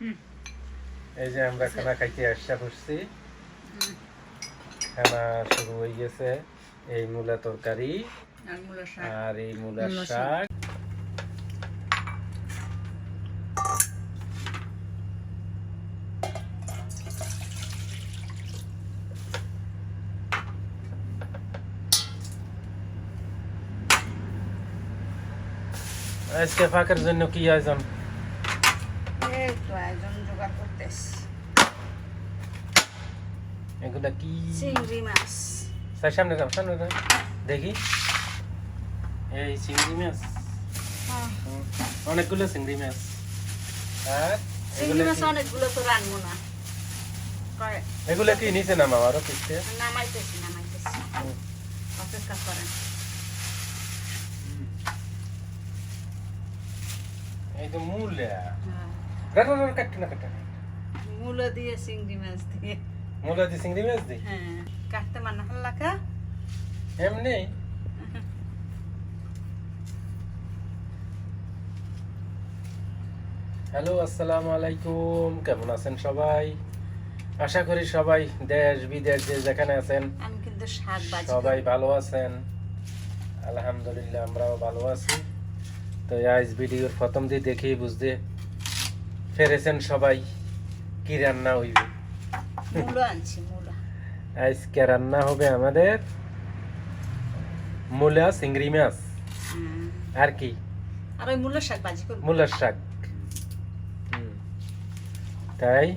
এই যে আমরা খানা খাইতে আসা করছি। খানা শুরু হয়ে গেছে। এই মূলা তরকারি আর এই মূলার মূলা শাক। আজকে ফাঁকের জন্য কি আয়োজন? জোগাড় এগুলা কি চিংড়ি মাছ স্যার সামনে যাও সামনে যাও দেখি এই চিংড়ি মাছ হ্যাঁ, অনেকগুলো চিংড়ি মাছ আর চিংড়ি মাছ অনেকগুলো তো রানবো না এগুলো কি নিচে নামাও আরও পিছতে নামাইতেছি নামাইতেছি অপেক্ষা করেন এই তো মূলা হ্যাঁ। কাটতে না কাটতে না। মূলো দিয়ে চিংড়ি মাছ দিয়ে। মূলা দিয়ে চিংড়ি মাছ দিই হ্যাঁ কাটতে মানে হাল্লাকা এমনি? হ্যালো আসসালামু আলাইকুম। কেমন আছেন সবাই? আশা করি সবাই দেশ বিদেশ যে যেখানে আছেন কিন্তু সবাই ভালো আছেন। আলহামদুলিল্লাহ আমরাও ভালো আছি। তো আজ ভিডিওর প্রথম দিয়ে দেখেই বুঝতে ফেরেছেন সবাই। কি রান্না হইবে? মূলো আনছি মূলো। আজকে রান্না হবে আমাদের মূলা চিংড়ি মাছ। আর কি? আর ওই মূলো শাক বাজি করব। মূলার শাক। তাই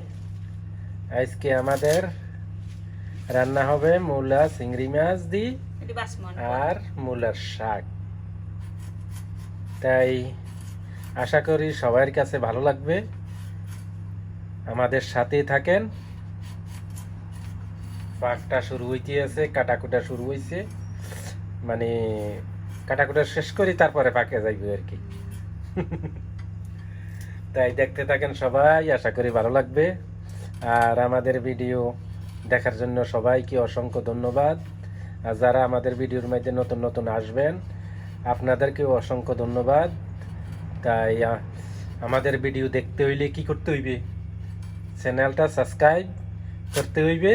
আজকে আমাদের রান্না হবে মূলা চিংড়ি মাছ দি আর মূলার শাক। তাই আশা করি সবার কাছে ভালো লাগবে। আমাদের সাথেই থাকেন। পাকটা শুরু হইতে আছে কাটাকুটা শুরু হইছে। মানে কাটাকুটা শেষ করি, তারপরে পাকে যাইবে আর কি। তাই দেখতে থাকেন সবাই, আশা করি ভালো লাগবে। আর আমাদের ভিডিও দেখার জন্য সবাইকে অসংখ্য ধন্যবাদ। আর যারা আমাদের ভিডিওর মধ্যে নতুন নতুন আসবেন, আপনাদেরকেও অসংখ্য ধন্যবাদ। তাই আমাদের ভিডিও দেখতে হইলে কি করতে হইবে? চ্যানেলটা সাবস্ক্রাইব করতে হইবে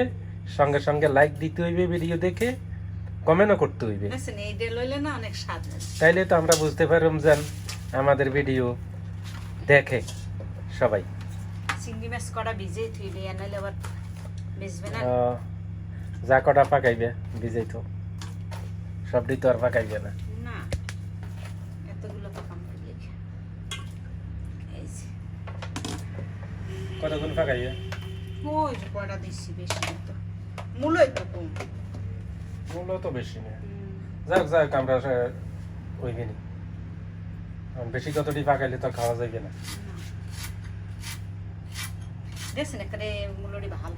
সঙ্গে সঙ্গে লাইক দিতে হইবে ভিডিও দেখে কমেন্টও করতে হইবে। তাইলে তো আমরা বুঝতে পারলাম যেন আমাদের ভিডিও দেখে সবাই। চিংড়ি মাছ কটা ভিজেই থইলে এনাইলে আবার বেচবে না। যা কটা পাকাইবে বিজয় তো সবটি তো আর পাকাইবে না না এতগুলো তো কম লেগে এই যে কতক্ষণ পাকাইবে ওই যে কয়টা দিচ্ছি বেশি তো। মূলই তো কম। মূল্য তো বেশি না। যাক যাক আমরা বেশি কতটি পাকাইলে তো খাওয়া যাবে না। দেখছেন ভালো।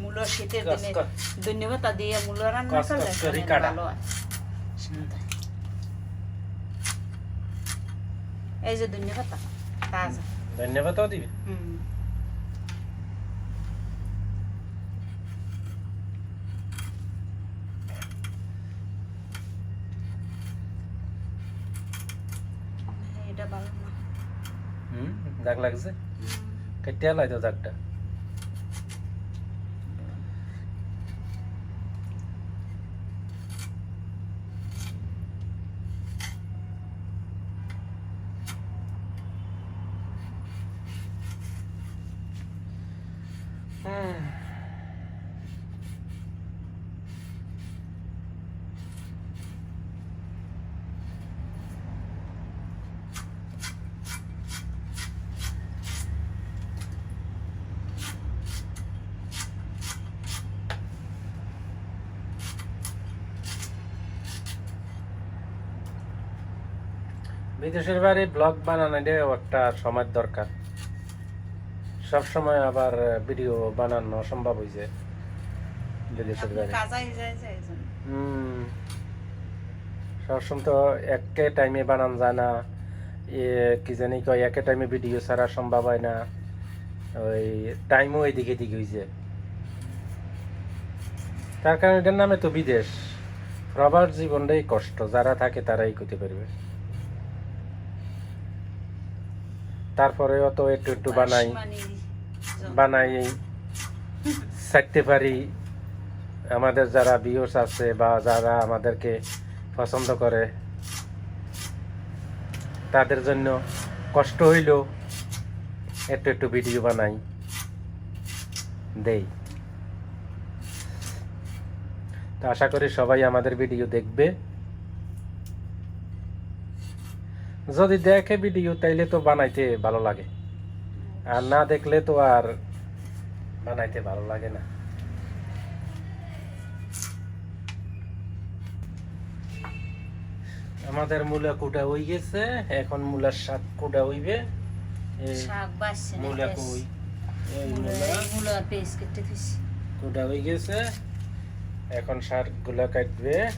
মূল শীতের দিনে। ধন্যবাদ দিয়ে রান্না করলে। ভালো হয়। এই যে ধন্যবাদ তাজা। ধন্যবাদও দিবে? হুম। এটা ভালো না। হুম দাগ লাগছে? কেটে লাই তো দাগটা হুম বিদেশের বাইরে ব্লগ বানানোটাও একটা সময় দরকার। সব সময় আবার ভিডিও বানানো অসম্ভব হয়েছে বিদেশের বাইরে যায় হুম। সবসময় তো একে টাইমে বানান যায় না। এ কি জানি কয় একে টাইমে ভিডিও ছাড়া সম্ভব হয় না। ওই টাইমও এদিকে এদিকে হয়েছে তার কারণে এটার নামে তো বিদেশ। প্রবাস জীবনটাই কষ্ট যারা থাকে তারাই করতে পারবে। তারপরে অত একটু একটু বানাই। বানাই চাইতে পারি আমাদের যারা বিয়স আছে বা যারা আমাদেরকে পছন্দ করে তাদের জন্য কষ্ট হইলেও একটু একটু ভিডিও বানাই। দেই। তো আশা করি সবাই আমাদের ভিডিও দেখবে। যদি দেখে ভিডিও তাইলে তো বানাইতে ভালো লাগে। আর না দেখলে তো আর বানাইতে ভালো লাগে না। আমাদের মূলা কুটা হয়ে গেছে এখন মূলার শাক কুটা হইবে। মূলা। কই? এই মূলা- পেস্ট কেটে কুটা হয়ে গেছে এখন শাকগুলা কাটবে।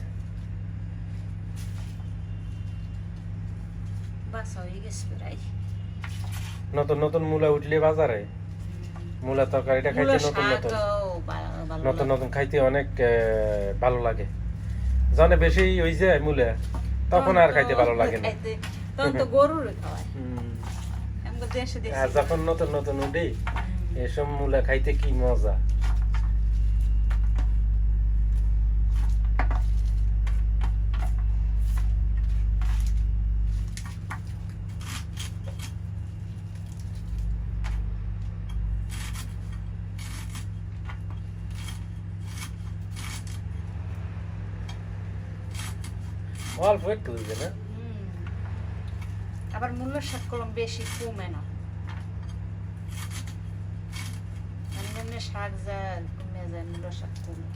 বাসা হয়ে গেছে প্রায়। নতুন নতুন মূলা উঠলে বাজারে? মূলা তরকারিটা খাইতে নতুন নতুন। নতুন নতুন খাইতে অনেক ভালো লাগে। জানে বেশি হয়ে যায় মূলা তখন আর খাইতে ভালো লাগে না। তখন তো গরুর খাওয়ায়। হুম। আমাকে দেশে দেশে আর যখন নতুন নতুন উঠি এসব মূলা খাইতে কি মজা। অল্প একটু হইবে না আবার মূল্য শাক কলম বেশি কমে না। এমনি এমনি শাক যা কমে যায় মূল্য শাক কমে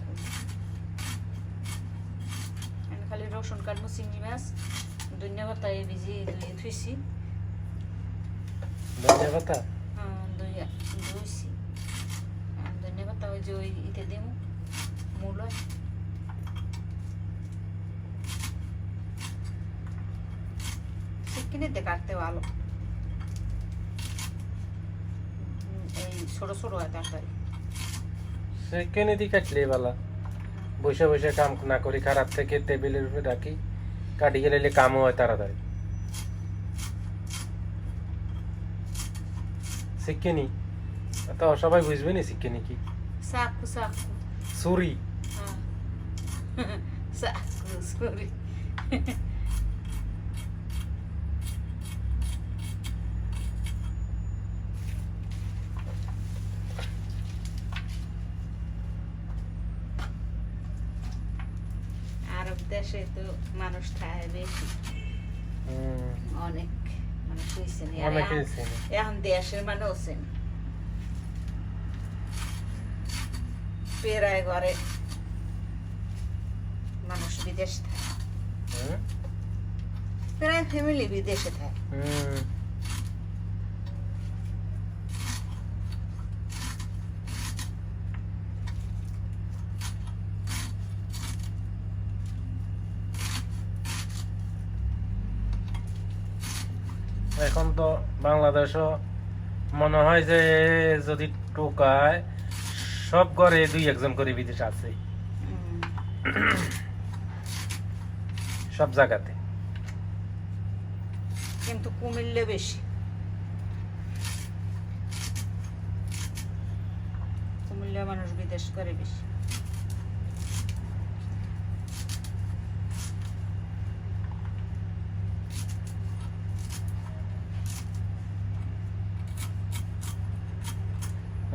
খালি রসুন কাটবো চিংড়ি মাছ ধনিয়া পাতা এই ভিজি ধুয়ে থুইছি ধনিয়া পাতা? হ্যাঁ, ধুইয়া ধুইছি। আর ধনিয়া ওই যে ওই ইতে দিম মূল। চিকেনিতে কাটতে ভালো। এই ছোট ছোট হয় তরকারি সে কেনে দি কাটলে বসে বসে কাম না করি খারাপ থেকে টেবিলের উপরে রাখি। কাটি গেলে কামও হয় তাড়াতাড়ি। তো সবাই বুঝবে নি শিক্ষিনি কি? সুরি। হ্যাঁ। সরি। দেশে তো মানুষ খায় বেশি। অনেক মানুষ এখন- দেশের মানুষ পেরায় ঘরে মানুষ বিদেশ থাকে হুম, প্রায় ফ্যামিলি বিদেশে থাকে এখন তো বাংলাদেশও মনে হয় যে যদি টোকায় সব ঘরে দুই একজন করে বিদেশ আছে। সব জায়গাতে। কিন্তু কুমিল্লে বেশি। কুমিল্লা মানুষ বিদেশ করে বেশি।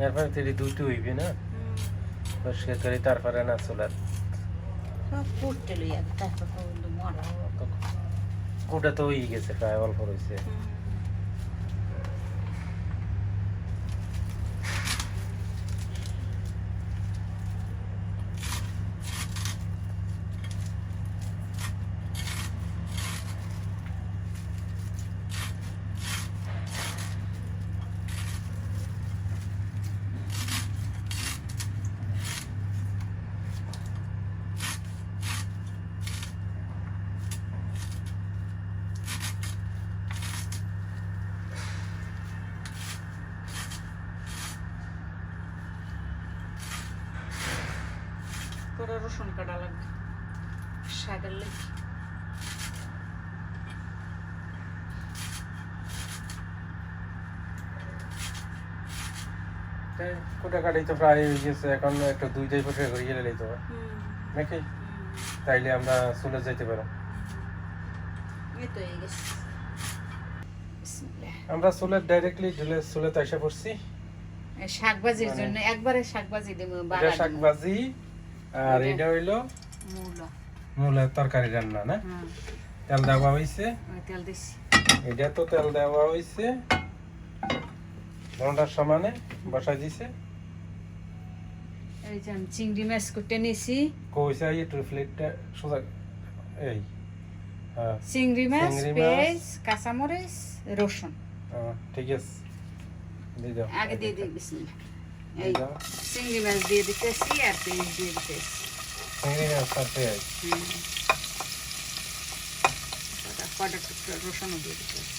এরপরে তিনি দুইটি হইবে না? পরিষ্কার করে তারপরে না চলার। কুটা তো হয়ে গেছে প্রায় অল্প রয়েছে করে রসুন কাটা লাগবে শাকের লেগে। তো প্রায় হয়ে গেছে এখন একটু দুই দুই ফুটে ঘুরিয়ে নিলেই তো হয়। নাকি? তাইলে আমরা চলে যেতে পারো। আমরা চুলে ডাইরেক্টলি ঢুলে চুলে তো এসে পড়ছি। এই শাক ভাজির মানে- জন্য একবারে শাক ভাজি দেবো এটা শাক ভাজি আর এটা- হইল মূলা। মূলের তরকারি রান্না না? তেল দেওয়া তেল দিছি। এটা তো তেল দেওয়া ঘণ্টার সমানে বসাই দিছে। এই যে আমি চিংড়ি মাছ কুটে নিছি। কইছে এই প্লেটটা সোজা এই হ্যাঁ চিংড়ি মাছ। পেঁয়াজ কাঁচামরিচ রসুন। ঠিক আছে। দিয়ে দাও। আগে দিয়ে দিই বিসমিল্লাহ। এই চিংড়ি মাছ দিয়ে দিতেছি আর পেঁয়াজ দিয়ে দিতেছি। চিংড়ি মাছ আর পেঁয়াজ। কটা টুকরো রসুনও দিয়ে দিতেছি।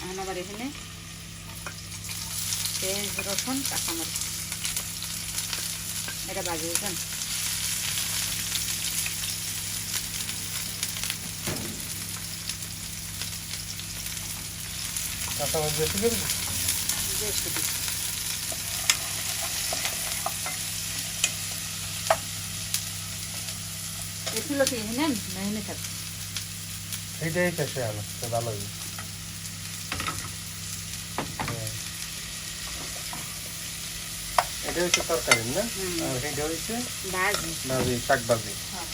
এখন আবার এখানে পেঁয়াজ রসুন কাঁচামরিচ। এটা বাজি বুঝলেন? কাঁচামরিচ বেশি করবি বেশ। দিই এগুলো কি এখানে না এখানে থাকবে এইটাই তো ভালোই হ্যাঁ। এটা হচ্ছে তরকারি না। আর এটা হচ্ছে ভাজি ভাজি শাক ভাজি হ্যাঁ।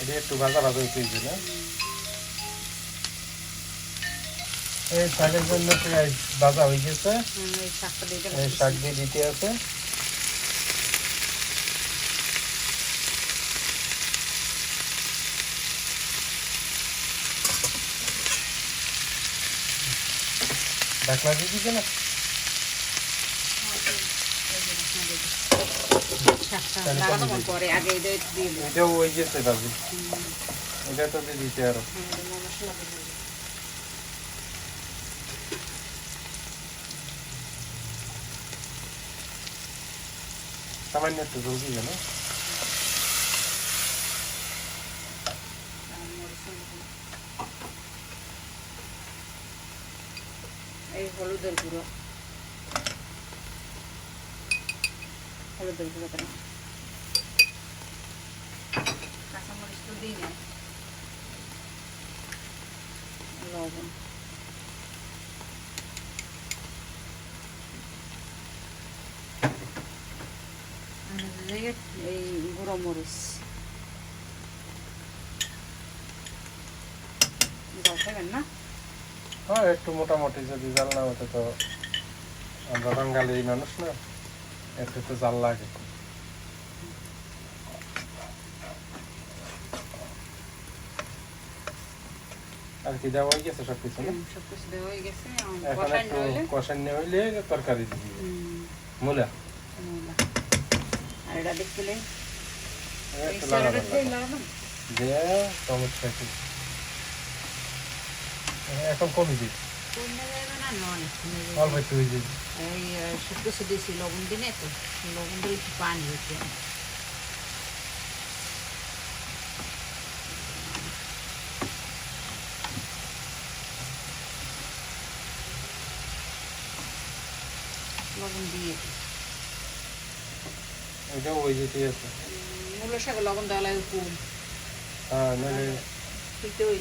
এটা একটু ভাজা ভাজা হইতে হইবে না এই শাকের জন্য পেঁয়াজ ভাজা হয়ে গেছে। এই শাক দিয়ে দিতে আছে। ঢাকনা দিয়ে দিছে না শাকটা তাহলে লাগানো কমে পরে আগে এটা দিয়ে দেবো এটাও হয়ে গেছে এটা তো দিয়ে দিতে আরও। দিয়ে। সামান্য একটু জল না এই হলুদের গুঁড়ো। হলুদের গুঁড়ো কেন কাঁচামরিচ তো দিই খাবেন না? হ্যাঁ একটু মোটামুটি যদি জাল না হতো তো আমরা মানুষ না একটু তো জাল লাগে আর কি দেওয়া হয়ে গেছে সব কিছু সব কিছু দেওয়া হয়ে গেছে এখন একটু কষান্য হইলে তরকারি দিয়ে দিবে। মূলা। আর এটা দেখলে এখন কমে। অল্প একটু দিয়েছি লবণ দিনে তো। লবণ দিলে একটু পানি হচ্ছে লবণ দিয়ে দিই। এটাও হয়ে যেতে আছে। মূলো শাকে লবণ দেওয়া লাগে কম হ্যাঁ নাহলে ওই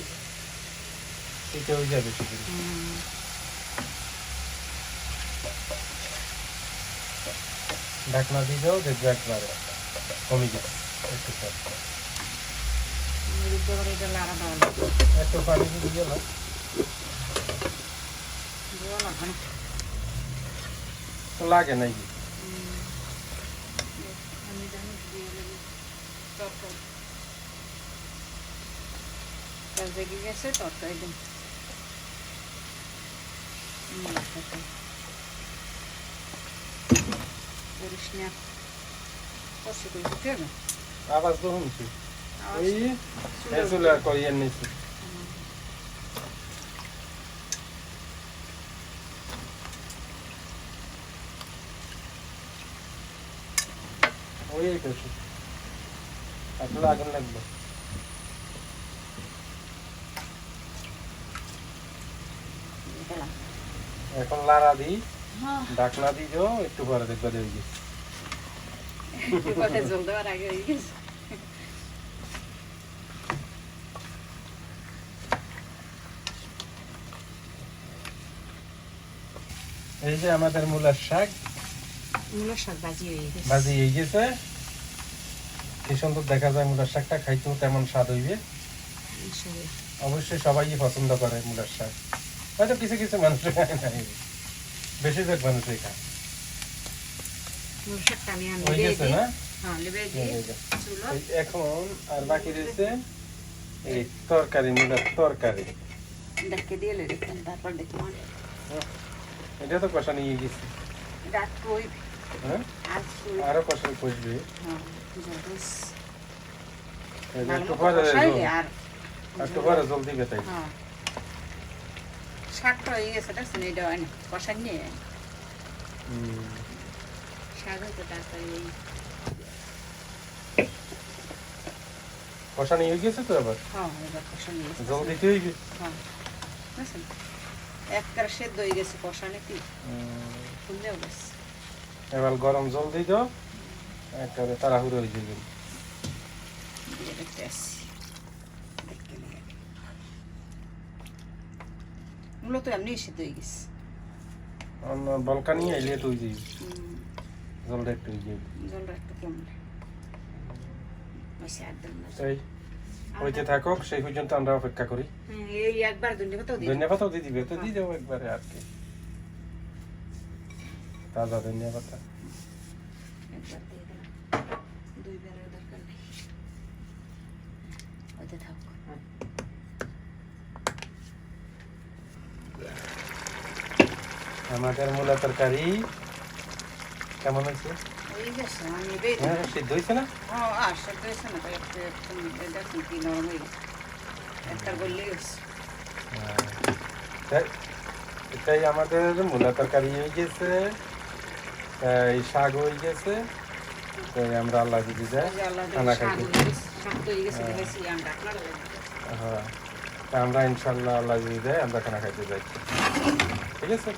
এটা হয়ে যাবে ঢাকনা দেখবে একবারে কমে গেছে একটু এটা পানি দিয়ে তো লাগে নাকি আমি জানি দিয়ে দেবো তরকারি কাজ দেখে গেছে তরকারি দিন হুম, সেটাই। করিস না কষ্ট করে দিতে হবে আওয়াজ তো শুনছি আওয়াজ আগুন লাগবে এখন লাড়া দিই হ্যাঁ, ডাকনা দিই যাও একটু পরে দেখবে গেছি জল দেওয়ার আগে হয়ে গেছে। এই যে আমাদের মূলার শাক মূলার শাক ভাজি হয়ে গেছে। ভাজি হয়ে গেছে কি সুন্দর দেখা যায় মূলার শাকটা খাইতেও তেমন স্বাদ হইবে। অবশ্যই সবাই পছন্দ করে মূলার শাক। হয়তো কিছু কিছু মানুষ খায় না বেশিরভাগ মানুষই খায়। হয়ে গেছে না? এখন আর বাকি রয়েছে এই তরকারি মূলার তরকারি। এটা তো কষা নিয়ে গেছি। হ্যাঁ? আরও কষা কষবে। হ্যাঁ। একটু পরে হ্যাঁ শাকটা হয়ে গেছে দেখছেন এটা হয় না কষান নিয়ে শাক হয়তো তাড়াতাড়ি এই কষা নিয়ে গেছে তো আবার হ্যাঁ এবার কষান নিয়ে গেছে জল দিতে হইবে হ্যাঁ বুঝছেন একবারে সেদ্ধ হয়ে গেছে কষানে কি হুম। ফুলেও গেছে এবার গরম জল দিয়ে দাও একেবারে তাড়াহুড়ো হয়ে যাবে। মূলত এমনি সেদ্ধ হয়ে গেছে। বলকা নিয়ে এলে হয়ে যাবে জলটা একটু হয়ে যাবে জলটা একটু কমলে। বেশি একদম না। তাই হইতে থাকুক সেই পর্যন্ত আমরা অপেক্ষা করি। এই একবার ধন্যবাদ দিয়ে দিবে তো দিয়ে যাব একবারে আর কি। তাজা ধন্যবাদ একবার দিয়ে দিলাম দুইবারের দরকার নেই ওইতে থাক আমাদের মূলা তরকারি। কেমন হয়েছে? হ্যাঁ সিদ্ধ হয়েছে না? হ্যাঁ তো নরম হয়ে এটাই আমাদের মূলা তরকারি হয়ে গেছে এই শাক হয়ে গেছে তাই আমরা আল্লাহ দিদি যাই খানা খাইতে। হয়ে তো আমরা হ্যাঁ ইনশাল্লাহ আল্লাহ দিদি যাই আমরা খানা খাইতে যাচ্ছি ঠিক আছে?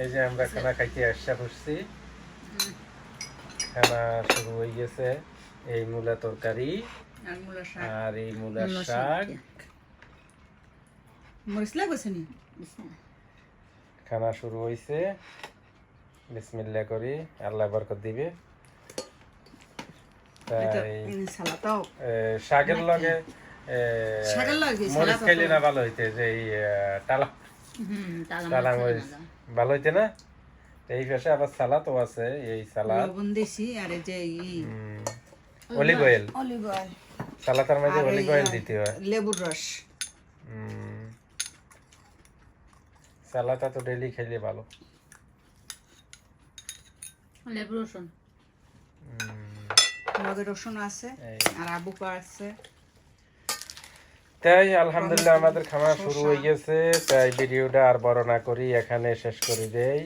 এই যে আমরা খানা খাইতে আসা করছি। খানা শুরু হয়ে গেছে। এই মূলা তরকারি আর এই মূলা শাক মরিচ লাগছে নি? খানা শুরু হয়েছে বিসমিল্লা করি আল্লাহ বরকত দিবে। শাকের লগে মরিচ খাইলে না ভালো হইতে যে এই টালা টালা মরিচ ভালো হইতে না এই পাশে আবার সালাদও আছে এই সালাদ লবণ দিছি আর এই যে অলিভ অয়েল অলিভ অয়েল সালাতার মধ্যে অলিভ অয়েল দিতে হয় লেবুর রস সালাদটা তো ডেলি খাইলে ভালো লেবু রসুন উম, রসুন আছে আর আবু পা আছে তাই আলহামদুলিল্লাহ আমাদের খাওয়া শুরু হয়ে গেছে। তাই ভিডিওটা আর বড় না করি এখানে শেষ করে দেই।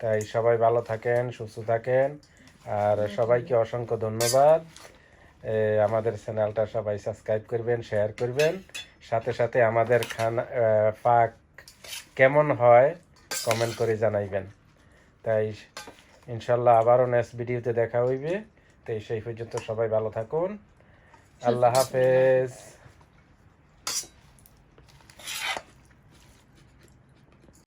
তাই সবাই ভালো থাকেন সুস্থ থাকেন। আর সবাইকে অসংখ্য ধন্যবাদ। আমাদের চ্যানেলটা সবাই সাবস্ক্রাইব করবেন শেয়ার করবেন। সাথে সাথে আমাদের খানা পাক কেমন হয় কমেন্ট করে জানাইবেন। তাই ইনশাল্লাহ আবারও নেক্সট ভিডিওতে দেখা হইবে। তাই সেই পর্যন্ত সবাই ভালো থাকুন। আল্লাহ হাফেজ।